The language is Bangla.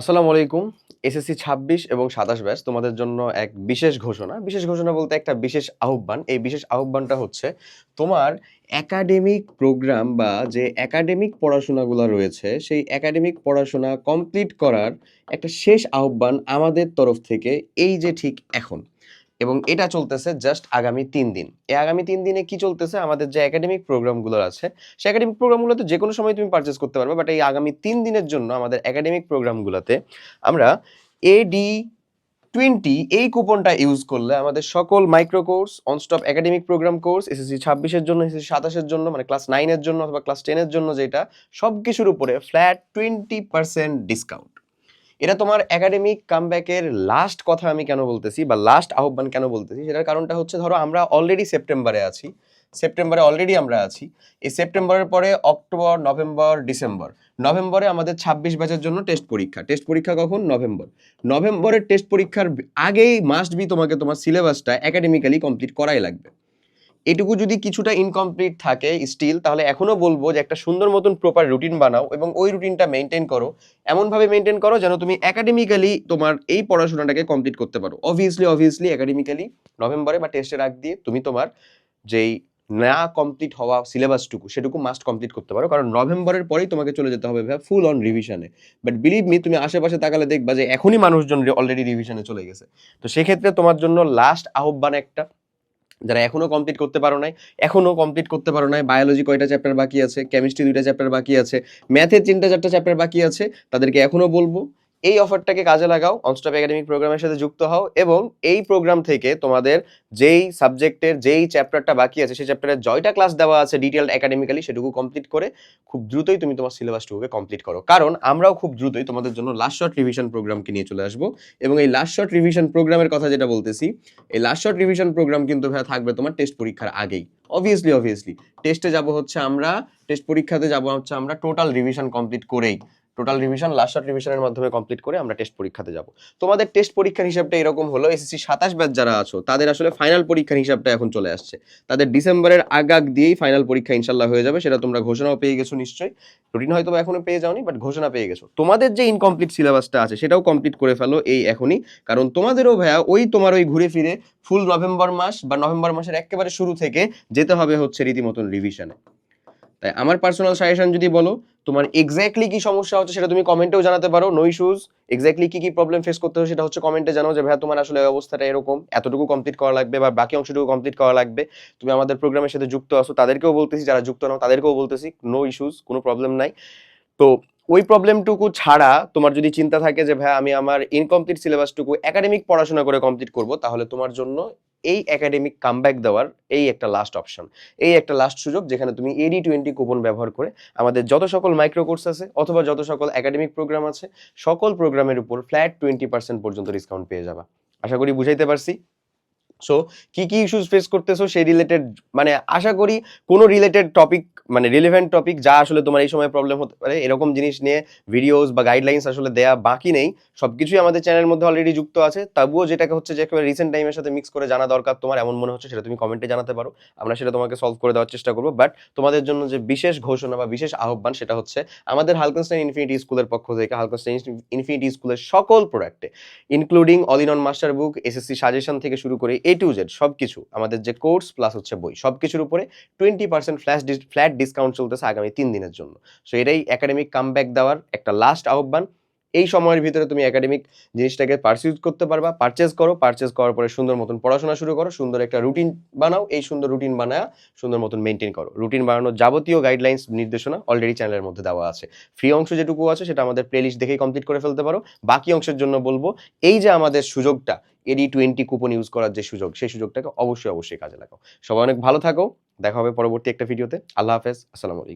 আসসালামু আলাইকুম। এসএসসি ছাব্বিশ এবং সাতাশ ব্যাস তোমাদের জন্য এক বিশেষ ঘোষণা। বিশেষ ঘোষণা বলতে একটা বিশেষ আহ্বান। এই বিশেষ আহ্বানটা হচ্ছে তোমার একাডেমিক প্রোগ্রাম বা যে একাডেমিক পড়াশোনাগুলো রয়েছে, সেই একাডেমিক পড়াশোনা কমপ্লিট করার একটা শেষ আহ্বান আমাদের তরফ থেকে, এই যে ঠিক এখন। এবং এটা চলতেছে জাস্ট আগামী তিন দিন। এই আগামী তিন দিনে কি চলতেছে? আমাদের যে একাডেমিক প্রোগ্রামগুলো আছে সে একাডেমিক প্রোগ্রামগুলোতে যে কোনো সময় তুমি পারচেস করতে পারবে বাট এই আগামী তিন দিনের জন্য আমাদের একাডেমিক প্রোগ্রামগুলোতে আমরা এডি টোয়েন্টি এই কুপনটা ইউজ করলে আমাদের সকল micro course onstop academic programme course SSC ছাব্বিশের জন্য এসএসসি সাতাশের জন্য মানে ক্লাস নাইনের জন্য অথবা ক্লাস টেনের জন্য যেটা সব কিছুর উপরে ফ্ল্যাট টোয়েন্টি পার্সেন্ট ডিসকাউন্ট এটা তোমার একাডেমিক কামব্যাকের লাস্ট কথা আমি কেন বলতেছি বা লাস্ট আহ্বান কেন বলতেছি? সেটার কারণটা হচ্ছে, ধরো আমরা অলরেডি সেপ্টেম্বরে আছি। সেপ্টেম্বরে অলরেডি আমরা আছি। এই সেপ্টেম্বরের পরে অক্টোবর নভেম্বর ডিসেম্বর নভেম্বরে আমাদের ছাব্বিশ ব্যাচের জন্য টেস্ট পরীক্ষা। টেস্ট পরীক্ষা কখন? নভেম্বর নভেম্বরের টেস্ট পরীক্ষার আগেই মাস্ট বি তোমাকে তোমার সিলেবাসটা একাডেমিক্যালি কমপ্লিট করাই লাগবে। এটুকু যদি কিছুটা ইনকমপ্লিট থাকে স্টিল তাহলে এখনও বলব যে একটা সুন্দর মতন প্রপার রুটিন বানাও এবং ওই রুটিনটা মেনটেন করো। এমনভাবে মেনটেন করো যেন তুমি একাডেমিক্যালি তোমার এই পড়াশোনাটাকে কমপ্লিট করতে পারো। অবভিয়াসলি অবভিয়াসলি একাডেমিক্যালি নভেম্বরে বা টেস্টের আগ দিয়ে তুমি তোমার যেই না কমপ্লিট হওয়া সিলেবাসটুকু সেটুকু মাস্ট কমপ্লিট করতে পারো। কারণ নভেম্বরের পরেই তোমাকে চলে যেতে হবে ভাই ফুল অন রিভিশনে বাট বিলিভ মি তুমি আশেপাশে তাকালে দেখবা যে এখনই মানুষজন অলরেডি রিভিশনে চলে গেছে। তো সেক্ষেত্রে তোমার জন্য লাস্ট আহ্বান একটা যারা এখনও কমপ্লিট করতে পারো নাই এখনও কমপ্লিট করতে পারো নাই বায়োলজি কয়টা চ্যাপ্টার বাকি আছে কেমিস্ট্রি দুইটা চ্যাপ্টার বাকি আছে ম্যাথের তিনটা চারটা চ্যাপ্টার বাকি আছে, তাদেরকে এখনও বলব এই অফারটাকে কাজে লাগাও অনস্টপ একাডেমিক প্রোগ্রামের সাথে যুক্ত হও এবং এই প্রোগ্রাম থেকে তোমাদের যেই সাবজেক্টের যেই চ্যাপ্টারটা বাকি আছে, সেই চ্যাপ্টারের জয়টা ক্লাস দেওয়া আছে ডিটেলড একাডেমিক্যালি সেটুকু কমপ্লিট করে খুব দ্রুতই তুমি তোমার সিলেবাসটুকুকে কমপ্লিট করো। কারণ আমরাও খুব দ্রুতই তোমাদের জন্য লাস্ট শর্ট রিভিশন প্রোগ্রামকে নিয়ে চলে আসব এবং এই লাস্ট শর্ট রিভিশন প্রোগ্রামের কথা যেটা বলতেছি, এই লাস্ট শর্ট রিভিশন প্রোগ্রাম কিন্তু থাকবে তোমার টেস্ট পরীক্ষার আগেই। অবভিয়াসলি অবভিয়াসলি টেস্টে যাব হচ্ছে আমরা টেস্ট পরীক্ষাতে যাব হচ্ছে আমরা টোটাল রিভিশন কমপ্লিট করেই। টোটাল রিভিশন লাস্ট শর্ট রিভিশনের মাধ্যমে কমপ্লিট করে আমরা টেস্ট পরীক্ষাতে যাব। তোমাদের টেস্ট পরীক্ষার হিসাবটা এরকম হলো এসএসসি সাতাশ ব্যাচ যারা আছো, তাদের আসলে ফাইনাল পরীক্ষার হিসাবটা এখন চলে আসছে। তাদের ডিসেম্বরের আগ আগ দিয়েই ফাইনাল পরীক্ষা ইনশাল্লাহ হয়ে যাবে, সেটা তোমরা ঘোষণাও পেয়ে গেছো নিশ্চয়ই। রুটিন হয়তো এখনও পেয়ে যাওনি বাট ঘোষণা পেয়ে গেছো। তোমাদের যে ইনকমপ্লিট সিলেবাসটা আছে, সেটাও কমপ্লিট করে ফেলো এই এখনই, কারণ তোমাদেরও ভাইয়া ওই তোমার ওই ঘুরে ফিরে ফুল নভেম্বর মাস বা নভেম্বর মাসের একেবারে শুরু থেকে যেতে হবে হচ্ছে রীতিমতন রিভিশনে তাই আমার পার্সোনাল সাজেশন যদি বলো, তোমার এক্স্যাক্টলি কি সমস্যা হচ্ছে সেটা তুমি কমেন্টেও জানাতে পারো নো ইস্যুজ এক্স্যাক্টলি কি কি প্রবলেম ফেস করতে হবে সেটা হচ্ছে কমেন্টে জানাও যে, ভাইয়া, তোমার আসলে অবস্থাটা এরকম, এতটুকু কমপ্লিট করা লাগবে বা বাকি অংশটুকু কমপ্লিট করা লাগবে। তুমি আমাদের প্রোগ্রামের সাথে যুক্ত আসো তাদেরকেও বলতেছি, যারা যুক্ত নাও, তাদেরকেও বলতেছি নো ইস্যুজ কোনো প্রবলেম নাই। তো ওই প্রবলেমটুকু ছাড়া তোমার যদি চিন্তা থাকে যে ভাই আমি আমার ইনকমপ্লিট সিলেবাসটুকু একাডেমিক পড়াশোনা করে কমপ্লিট করব, তাহলে তোমার জন্য এই একাডেমিক কামব্যাক দেওয়ার এই একটা লাস্ট অপশন এই একটা লাস্ট সুযোগ যেখানে তুমি এডি টোয়েন্টি কুপন ব্যবহার করে আমাদের যত সকল মাইক্রো কোর্স আছে অথবা যত সকল একাডেমিক প্রোগ্রাম আছে, সকল প্রোগ্রামের উপর ফ্ল্যাট টোয়েন্টি পার্সেন্ট পর্যন্ত ডিসকাউন্ট পেয়ে যাবা। আশা করি বুঝাইতে পারছি? সো কি কি ইস্যুস ফেস করতেছো সেই রিলেটেড মানে আশা করি কোনো রিলেটেড টপিক মানে রিলেভেন্ট টপিক যা আসলে তোমার এই সময় প্রবলেম হতে পারে, এরকম জিনিস নিয়ে ভিডিওস বা গাইডলাইন্স আসলে দেয়া বাকি নেই। সব কিছুই আমাদের চ্যানেলের মধ্যে অলরেডি যুক্ত আছে। তবুও যেটাকে হচ্ছে যে একেবারে রিসেন্ট টাইমের সাথে মিক্স করে জানা দরকার তোমার, এমন মনে হচ্ছে সেটা তুমি কমেন্টে জানাতে পারো। আমরা সেটা তোমাকে সলভ করে দেওয়ার চেষ্টা করব। বাট তোমাদের জন্য যে বিশেষ ঘোষণা বা বিশেষ আহ্বান সেটা হচ্ছে, আমাদের হালকনস্টাইন ইনফিনিটি স্কুলের পক্ষ থেকে হালকনস্টাইন ইনফিনিটি স্কুলের সকল প্রোডাক্টে including all in one master book SSC suggestion থেকে শুরু করে এ টু জেড সব কিছু আমাদের যে কোর্স প্লাস হচ্ছে বই সব কিছুর উপরে twenty percent flash flat discount চলতেছে আগামী তিন দিনের জন্য। সো এটাই একাডেমিক কামব্যাক দেওয়ার একটা লাস্ট আহ্বান। এই সময়ের ভিতরে তুমি একাডেমিক জিনিসটাকে পারচেজ করতে পারবা পারচেজ করো পারচেজ করার পরে সুন্দর মতন পড়াশোনা শুরু করো, সুন্দর একটা রুটিন বানাও, এই সুন্দর রুটিন বানায় সুন্দর মতন মেনটেন করো। রুটিন বানানোর যাবতীয় গাইডলাইন্স নির্দেশনা অলরেডি চ্যানেলের মধ্যে দেওয়া আছে। ফ্রি অংশ যেটুকু আছে, সেটা আমাদের প্লেলিস্ট দেখেই কমপ্লিট করে ফেলতে পারো। বাকি অংশের জন্য বলব, এই যে আমাদের সুযোগটা এডি টোয়েন্টি কুপন ইউজ করার যে সুযোগ, সেই সুযোগটাকে অবশ্যই অবশ্যই কাজে লাগাও। সবাই অনেক ভালো থাকো। দেখা হবে পরবর্তী একটা ভিডিওতে। আল্লাহ হাফেজ। আসসালামু আলাইকুম।